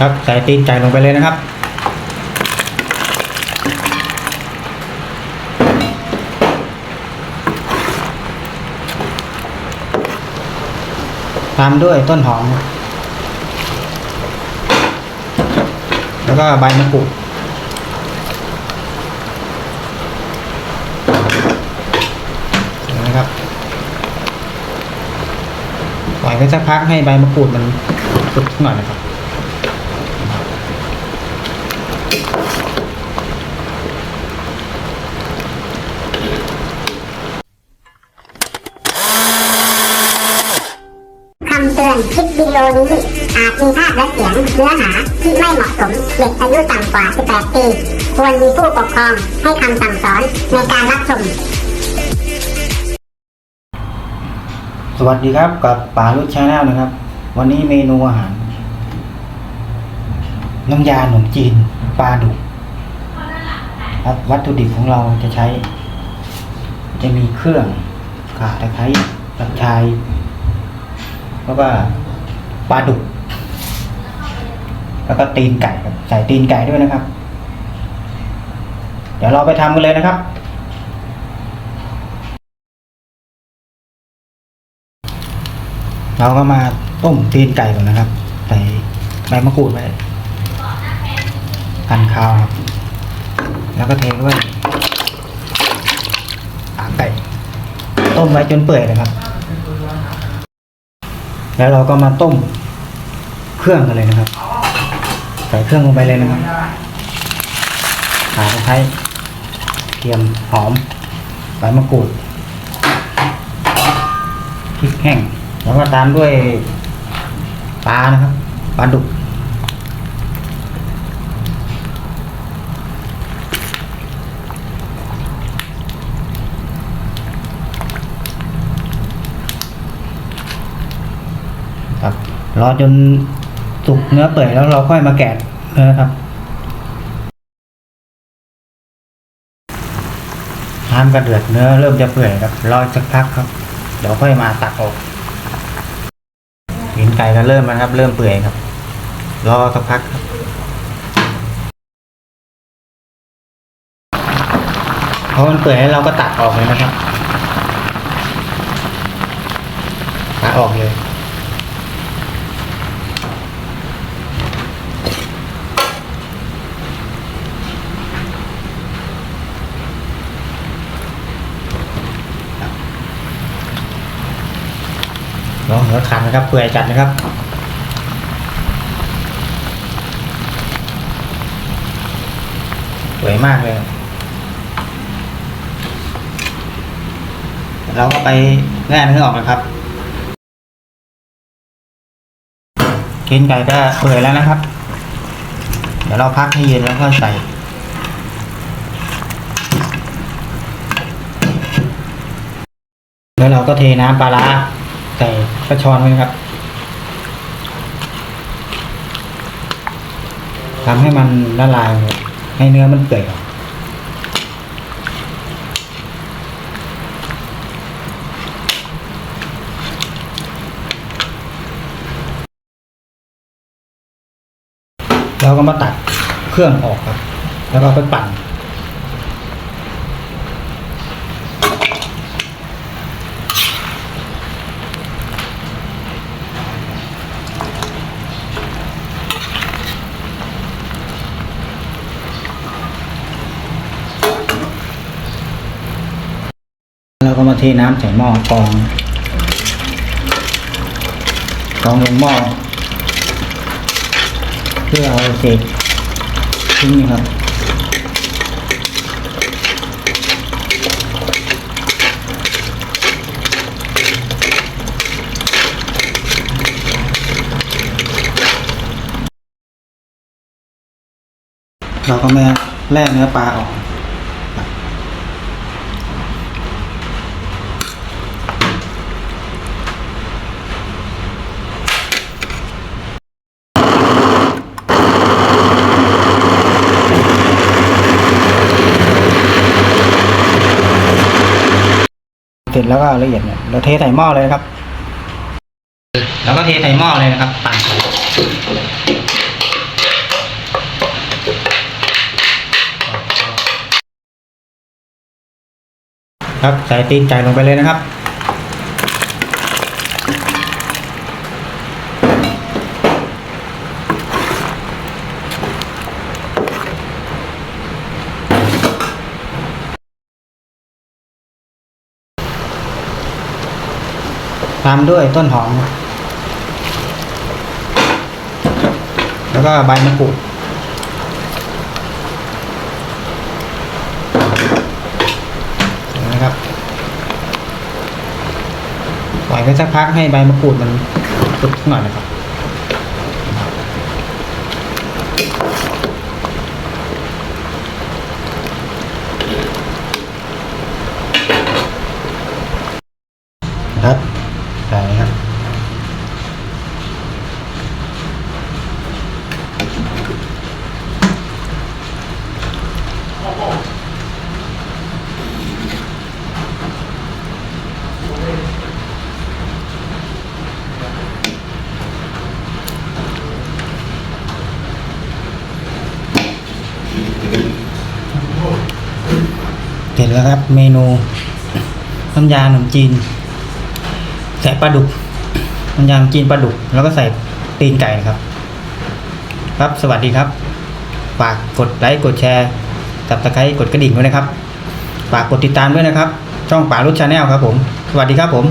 ครับใส่ตีนไก่ลงไปเลยนะครับ ตามด้วยต้นหอม แล้วก็ใบมะกรูดนไหมครับปล่อยไว้สักพักให้ใบมะกรูดมันสุกหน่อยนะครับ คำเตือ นคลิปวิดีโอนี้อาจมีภาพและเสียงเนื้อหาที่ไม่เหมาะสมเด็กอายุต่ำกว่า 18 ปี ควรมีผู้ปกครองให้คำสั่งสอนในการรับชม สวัสดีครับกับป่าลุชชาแนลนะครับ วันนี้เมนูอาหาร น้ำยาขนมจีนปลาดุกครับวัตถุดิบของเราจะใช้ จะมีเครื่องข่าตะไคร้กระชาย แล้วก็ปลาดุก แล้วก็ตีนไก่ครับใส่ตีนไก่ด้วยนะครับ เดี๋ยวเราไปทำกันเลยนะครับ เราก็มาต้มตีนไก่ก่อนนะครับ ใส่ใบมะกรูดไว้กันคาวครับ แล้วก็เทด้วยขาไก่ ต้มไว้จนเปื่อยเลยครับ แล้วเราก็มาต้มเครื่องกันเลยนะครับ ใส่เครื่องลงไปเลยนะครับขาตะไคร้เทียมหอมใบมะกรูดพริกแห้ง แล้วก็ตามด้วยปลานะครับปลาดุก ค รอจนสุกเนื้อเปื่อยแล้วเราค่อยมาแกะนื้อครับน้ำกระเดือดเนื้อเริ่มจะเปื่อยครับรอสักพักครับ เดี๋ยวค่อยมาตักออกห็นไก่ก็เริ่มแล้วครับ เริ่มเปื่อยครับ รอสักพักครับพอมันเปื่อยแล้วเราก็ตักออกเลยนะครับตักออกเลย ลองหัวขันนะครับเปื่อยจัดนะครับสวยมากเลย เราก็ไปแง่เนื้อออกนะครับเกนไก่ก็เปื่อยแล้วนะครับ เดี๋ยวเราพักให้เย็นแล้วก็ใส่แล้วเราก็เทน้ำปลาร้า ใส่กระชอนไว้ครับทำให้มันละลายให้เนื้อมันเปื่อยออกเราก็มาตัดเครื่องออกครับ แล้วก็ไปปั่น มาเทน้ำใส่หม้อกองกองลงหม้อเพื่อเอาเศษทิ้งนะครับเราก็ม่แล่เนื้อปลาออก ติแล้วก็ละเอียดเนี่ยเราเทใส่หม้อเลยครับ แล้วก็เทใส่หม้อเลยนะครับปั่นครับใส่ตีนไก่ลงไปเลยนะครับ ตามด้วยต้นหอม แล้วก็ใบมะกรูดนะครับปล่อยไว้สักพักให้ใบมะกรูดมันสุกหน่อยนะครับครับใส่ครับ เสร็จแล้วครับเมนูน้ำยาขนมจีน ใส่ปลาดุกน้ำยาขนมจีนปลาดุก แล้วก็ใส่ตีนไก่ครับ ครับสวัสดีครับ ฝากกดไลค์กดแชร์ สับตะไคร้กดกระดิ่งด้วยนะครับฝากกดติดตามด้วยนะครับ ช่องป่ารุชาแนลครับผม สวัสดีครับผม